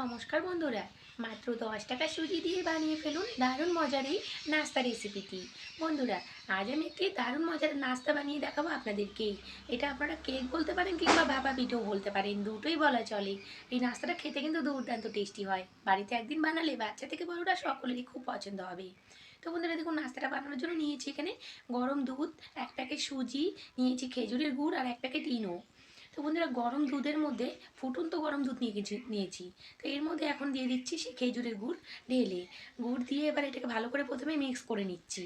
নমস্কার বন্ধুরা, মাত্র দশ টাকা সুজি দিয়ে বানিয়ে ফেলুন দারুণ মজার এই নাস্তা রেসিপিটি বন্ধুরা, আজ আমি একটি দারুণ মজার নাস্তা বানিয়ে দেখাবো আপনাদেরকে। এটা আপনারা কেক বলতে পারেন কিংবা ভাপা পিঠেও বলতে পারেন, দুটোই বলা চলে। এই নাস্তাটা খেতে কিন্তু দুর্দান্ত টেস্টি হয়। বাড়িতে একদিন বানালে বাচ্চা থেকে বড়রা সকলেরই খুব পছন্দ হবে। তো বন্ধুরা, দেখুন, নাস্তাটা বানানোর জন্য নিয়েছি এখানে গরম দুধ, এক প্যাকেট সুজি, নিয়েছি খেজুরের গুড় আর এক প্যাকেট ইনো। তো বন্ধুরা গরম দুধের মধ্যে ফুটন্ত গরম দুধ নিয়ে নিয়েছি। তো এর মধ্যে এখন দিয়ে দিচ্ছি সেই খেজুরের গুড়, ঢেলে। গুড় দিয়ে এবার এটাকে ভালো করে প্রথমে মিক্স করে নিচ্ছি।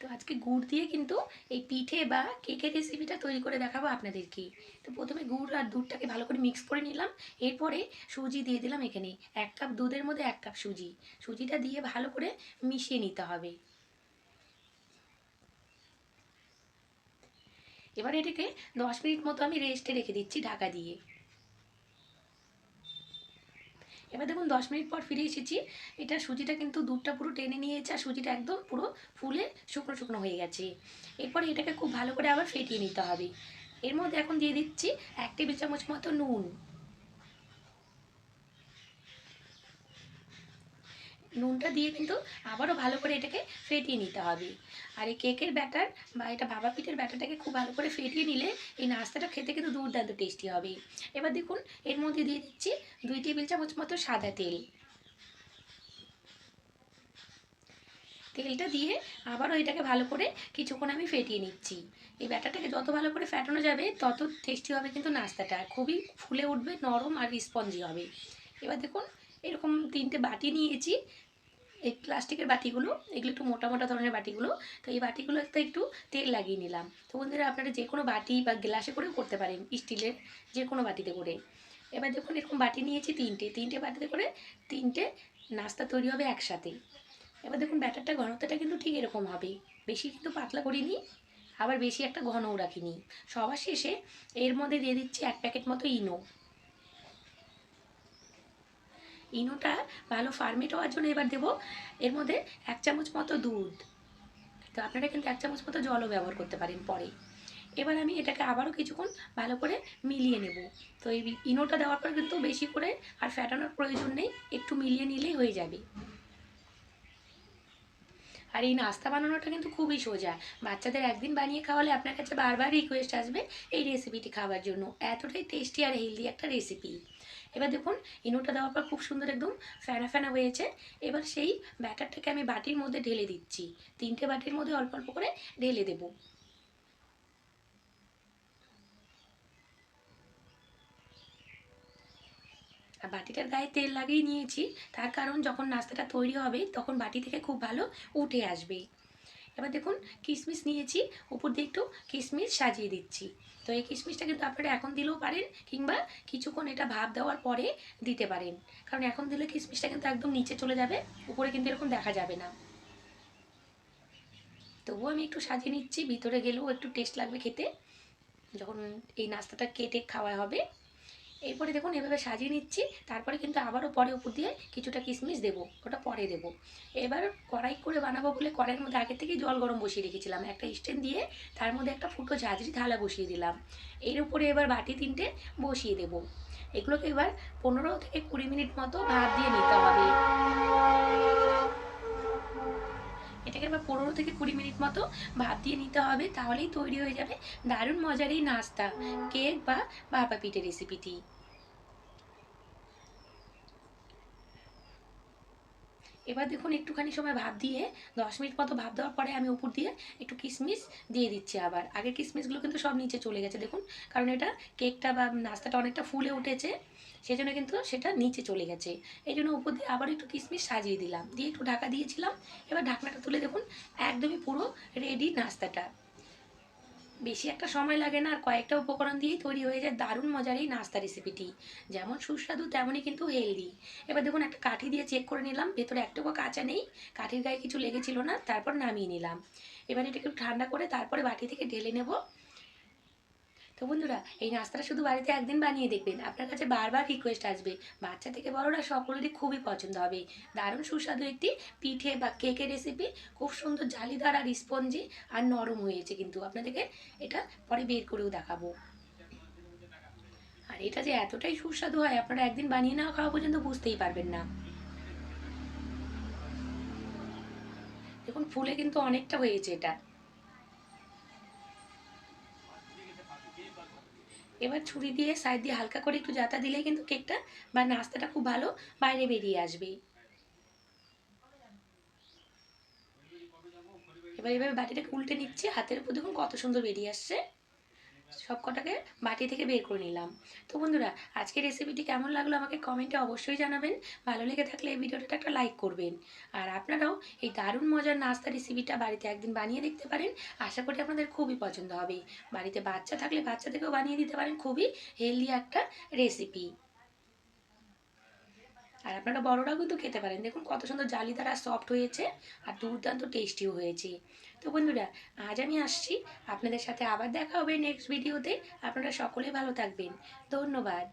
তো আজকে গুড় দিয়ে কিন্তু এই পিঠে বা কেকের রেসিপিটা তৈরি করে দেখাবো আপনাদেরকে। তো প্রথমে গুড় আর দুধটাকে ভালো করে মিক্স করে নিলাম। এরপরে সুজি দিয়ে দিলাম এখানে এক কাপ দুধের মধ্যে এক কাপ সুজি। সুজিটা দিয়ে ভালো করে মিশিয়ে নিতে হবে। এবার এটাকে দশ মিনিট মতো আমি রেস্টে রেখে দিচ্ছি ঢাকা দিয়ে। এবার দেখুন দশ মিনিট পর ফিরে এসেছি। এটা সুজিটা কিন্তু দুধটা পুরো টেনে নিয়েছে আর সুজিটা একদম পুরো ফুলে শুকনো শুকনো হয়ে গেছে। এরপরে এটাকে খুব ভালো করে আবার ফেটিয়ে নিতে হবে। এর মধ্যে এখন দিয়ে দিচ্ছি এক টেবিল চামচ মতো নুন। নুনটা দিয়ে কিন্তু আবারও ভালো করে এটাকে ফেটিয়ে নিতে হবে। আর এই কেকের ব্যাটার বা এটা ভাবা পিঠের ব্যাটারটাকে খুব ভালো করে ফেটিয়ে নিলে এই নাস্তাটা খেতে কিন্তু দুর্দান্ত টেস্টি হবে। এবার দেখুন, এর মধ্যে দিয়ে দিচ্ছি দুই টেবিল চামচ মতো সাদা তেল। তেলটা দিয়ে আবারও এটাকে ভালো করে কিছুক্ষণ আমি ফেটিয়ে নিচ্ছি। এই ব্যাটারটাকে যত ভালো করে ফেটানো যাবে, তত টেস্টি হবে কিন্তু নাস্তাটা। খুবই ফুলে উঠবে, নরম আর স্পঞ্জি হবে। এবার দেখুন, এরকম তিনটে বাটি নিয়েছি। এই প্লাস্টিকের বাটিগুলো, এগুলো একটু মোটা মোটা ধরনের বাটিগুলো, তো এই বাটিগুলোতে একটু তেল লাগিয়ে নিলাম। তো বন্ধুরা, আপনারা যে কোনো বাটি বা গ্লাসে করেও করতে পারেন, স্টিলের যে কোনো বাটিতে করে। এবার দেখুন, এরকম বাটি নিয়েছি তিনটে। তিনটে বাটিতে করে তিনটে নাস্তা তৈরি হবে একসাথে। এবার দেখুন, ব্যাটারটা ঘনত্বটা কিন্তু ঠিক এরকম হবে। বেশি কিন্তু পাতলা করিনি, আবার বেশি একটা ঘনও রাখিনি। সবার শেষে এর মধ্যে দিয়ে দিচ্ছি এক প্যাকেট মতো ইনো। ইনোটা ভালো ফার্মেট হওয়ার জন্য এবার দেবো এর মধ্যে এক চামচ মতো দুধ। তো আপনারা কিন্তু এক চামচ মতো জলও ব্যবহার করতে পারেন পরে। এবার আমি এটাকে আবারও কিছুক্ষণ ভালো করে মিলিয়ে নেব। তো এই ইনোটা দেওয়ার পর কিন্তু বেশি করে আর ফ্যাটানোর প্রয়োজন নেই, একটু মিলিয়ে নিলেই হয়ে যাবে। আর এই নাস্তা বানানোটা কিন্তু খুবই সোজা। বাচ্চাদের একদিন বানিয়ে খাওয়ালে আপনার কাছে বারবার রিকোয়েস্ট আসবে এই রেসিপিটি খাওয়ার জন্য। এতটাই টেস্টি আর হেলদি একটা রেসিপি এবার দেখুন, ইনোটা দেওয়ার পর খুব সুন্দর একদম ফ্যানা ফ্যানা হয়েছে। এবার সেই ব্যাটারটাকে আমি বাটির মধ্যে ঢেলে দিচ্ছি। তিনটে বাটির মধ্যে অল্প অল্প করে ঢেলে দেব। বাটিটার গায়ে তেল লাগিয়ে নিয়েছি। তার কারণ যখন নাস্তাটা তৈরি হবে, তখন বাটি থেকে খুব ভালো উঠে আসবে এবার দেখুন কিশমিশ নিয়েছি, উপর দিয়ে একটু কিশমিশ সাজিয়ে দিচ্ছি। তো এই কিশমিশটা কিন্তু আপনারা এখন দিলেও পারেন, কিংবা কিছুক্ষণ এটা ভাপ দেওয়ার পরে দিতে পারেন। কারণ এখন দিলে কিশমিশটা কিন্তু একদম নিচে চলে যাবে, উপরে কিন্তু এরকম দেখা যাবে না। তবুও আমি একটু সাজিয়ে নিচ্ছি, ভিতরে গেলেও একটু টেস্ট লাগবে খেতে। যখন এই নাস্তাটা কেটে খাওয়া হবে এরপরে দেখুন, এভাবে সাজিয়ে নিচ্ছি। তারপরে কিন্তু আবারও পরে উপর দিয়ে কিছুটা কিশমিশ দেবো, ওটা পরে দেবো। এবার কড়াই করে বানাবো বলে কড়াইয়ের মধ্যে আগে থেকেই জল গরম বসিয়ে রেখেছিলাম। একটা স্ট্যান্ড দিয়ে তার মধ্যে একটা ফুটো ঝাঁঝরি থালা বসিয়ে দিলাম। এর উপরে এবার বাটি তিনটে বসিয়ে দেবো। এগুলোকে এবার পনেরো থেকে কুড়ি মিনিট মতো ভাপ দিয়ে নিতে হবে। এটাকে এবার পনেরো থেকে কুড়ি মিনিট মতো ভাপ দিয়ে নিতে হবে, তাহলেই তৈরি হয়ে যাবে দারুণ মজার এই নাস্তা, কেক বা ভাপা পিঠে রেসিপিটি এবার দেখুন একটুখানি সময় ভাব দিয়ে, দশ মিনিট মতো ভাব দেওয়ার পরে আমি উপর দিয়ে একটু কিশমিশ দিয়ে দিচ্ছি আবার। আগের কিশমিশগুলো কিন্তু সব নিচে চলে গেছে দেখুন, কারণ এটা কেকটা বা নাস্তাটা অনেকটা ফুলে উঠেছে সেই জন্য কিন্তু সেটা নিচে চলে গেছে। এই জন্য উপর দিয়ে আবার একটু কিশমিশ সাজিয়ে দিলাম। দিয়ে একটু ঢাকা দিয়েছিলাম, এবার ঢাকনাটা তুলে দেখুন, একদমই পুরো রেডি নাস্তাটা। বেশি একটা সময় লাগে না, আর কয়েকটা উপকরণ দিয়েই তৈরি হয়ে যায় দারুণ মজার এই নাস্তা রেসিপিটি যেমন সুস্বাদু, তেমনই কিন্তু হেলদি এবার দেখুন, একটা কাঠি দিয়ে চেক করে নিলাম, ভেতরে একটুকু কাঁচা নেই, কাঠির গায়ে কিছু লেগেছিল না, তারপর নামিয়ে নিলাম। এবার এটাকে একটু ঠান্ডা করে তারপরে বাটি থেকে ঢেলে নেব। তো বন্ধুরা, এই নাস্তাটা শুধু বাড়িতে একদিন বানিয়ে দেখবেন। আপনার কাছে বারবার রিকোয়েস্ট আসবে। বাচ্চা থেকে বড়রা সকলেরই খুবই পছন্দ হবে। দারুণ সুস্বাদু একটি পিঠে বা কেকের রেসিপি খুব সুন্দর জালিদার আর স্পঞ্জি আর নরম হয়েছে কিন্তু। আপনাদেরকে এটা পরে বের করেও দেখাবো। আর এটা যে এতটাই সুস্বাদু হয়, আপনারা একদিন বানিয়ে না খাওয়া পর্যন্ত বুঝতেই পারবেন না। দেখুন, ফুলে কিন্তু অনেকটা হয়েছে এটা। এবার ছুরি দিয়ে সাইড দিয়ে হালকা করে একটু জাতা দিলে কিন্তু কেকটা বা নাস্তাটা খুব ভালো বাইরে বেরিয়ে আসবে। এবার এভাবে বাটিটাকে উল্টে নিচ্ছে, হাতের উপর দেখুন কত সুন্দর বেরিয়ে আসছে। সব কটাকে বাটি থেকে বের করে নিলাম। তো বন্ধুরা, আজকের রেসিপিটি কেমন লাগল আমাকে কমেন্টে অবশ্যই জানাবেন। ভালো লেগে থাকলে এই ভিডিওটা একটা লাইক করবেন। আর আপনারাও এই দারুণ মজার নাস্তা রেসিপিটা বাড়িতে একদিন বানিয়ে দেখতে পারেন। আশা করি আপনাদের খুবই পছন্দ হবে। বাড়িতে বাচ্চা থাকলে বাচ্চাদেরকেও বানিয়ে দিতে পারেন খুবই হেলদি একটা রেসিপি আর আপনারা বড়রাও কিন্তু খেতে পারেন। দেখুন কত সুন্দর জালিদার আর সফট হয়েছে আর দুর্দান্ত টেস্টিও হয়েছে। তো বন্ধুরা, আজ আমি আসছি। আপনাদের সাথে আবার দেখা হবে নেক্সট ভিডিওতে আপনারা সকলে ভালো থাকবেন। ধন্যবাদ।